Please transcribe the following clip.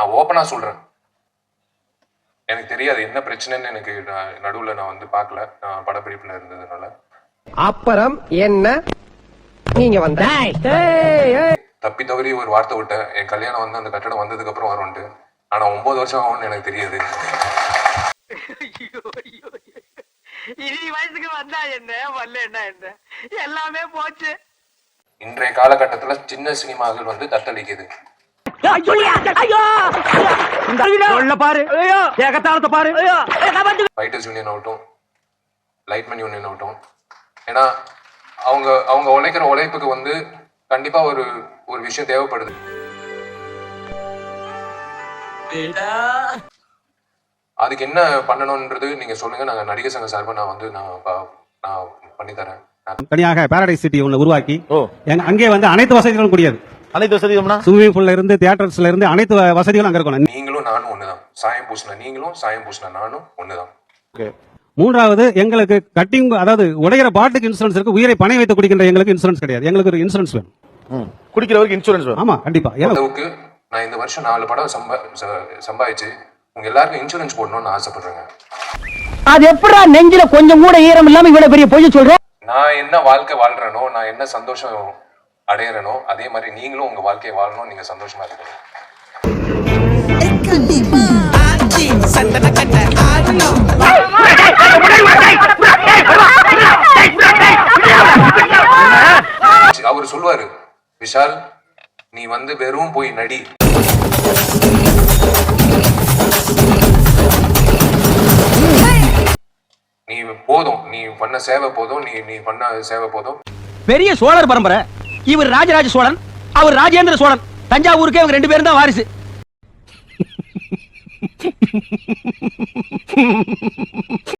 நான் ஓப்பனா சொல்றேன். எனக்கு தெரியாது என்ன பிரச்சனைன்னு எனக்கு நான் நடுவுல நான் வந்து பார்க்கல. நான் படப்பிடிப்புல இருந்ததுனால. அப்புறம் என்ன? நீங்க வந்த. தப்பி தவறி ஒரு வார்த்தை விட்டேன். என் கல்யாணம் வந்து அந்த கட்டடம் வந்ததுக்கு அப்புறம் வரும்ட்டு. ஆனா ஒன்பது வருஷம் ஆகும்னு எனக்கு தெரியாது. இனி வயசுக்கு வந்தா என்ன? வரலன்னா என்ன? எல்லாமே போச்சு. இன்றைய காலகட்டத்துல சின்ன சினிமாக்கள் வந்து தத்தளிக்குது. பாரு. ஏகத்தாளத்தை பாரு. ஃபைட்டர்ஸ் யூனியன் ஆகட்டும் லைட்மேன் யூனியன் ஆகட்டும். ஏன்னா அவங்க அவங்க உழைக்கிற உழைப்புக்கு வந்து கண்டிப்பா ஒரு ஒரு விஷயம் தேவைப்படுது. அதுக்கு என்ன பண்ணணும்ன்றது நீங்க சொல்லுங்க. நாங்க நடிகர் சங்க சார்பா நான் வந்து நான் நான் பண்ணி தரேன் தனியாக பாரடைஸ் சிட்டி ஒன்று உருவாக்கி அங்கே வந்து அனைத்து வசதிகளும் கூடியது. அனைத்து வசதியும்னா ஸ்விம்மிங் பூல்ல இருந்து தியேட்டர்ஸ்ல இருந்து அனைத்து வசதிகளும் அங்க இருக்கணும். நீங்களும் நானும் ஒண்ணுதான். சாயம் பூசின நீங்களும் சாயம் பூசின நானும் ஒண்ணுதான். ஓகே மூன்றாவது எங்களுக்கு கட்டிங் அதாவது உடையிற பாட்டுக்கு இன்சூரன்ஸ் இருக்கு உயிரை பணை வைத்து குடிக்கின்ற எங்களுக்கு இன்சூரன்ஸ் கிடையாது. எங்களுக்கு ஒரு இன்சூரன்ஸ் வேணும். ம். குடிக்கிறவருக்கு இன்சூரன்ஸ் வேணும். ஆமா கண்டிப்பா. அளவுக்கு நான் இந்த வருஷம் நாலு படம் சம்பா ச- சம்பாதிச்சு உங்க எல்லாருக்கும் இன்சூரன்ஸ் போடணும்னு ஆசைப்படுறேங்க. அது எப்படா நெஞ்சில கொஞ்சம் கூட ஈரம் இல்லாம இவ்வளவு பெரிய பொய்ய சொல்ற? நான் என்ன வாழ்க்கை வாழ்றேனோ நான் என்ன சந்தோஷம் அடையறணும் அதே மாதிரி நீங்களும் உங்க வாழ்க்கையை வாழணும் நீங்க சந்தோஷமா இருக்கணும். அவர் சொல்லுவாரு விஷால் நீ வந்து வெறும் போய் நடி. நீ போதும் நீ பண்ண சேவை போதும் நீ நீ பண்ண சேவை போதும். பெரிய சோழர் பரம்பரை. இவர் ராஜராஜ சோழன் அவர் ராஜேந்திர சோழன். தஞ்சாவூருக்கே இவங்க ரெண்டு பேரும் தான் வாரிசு.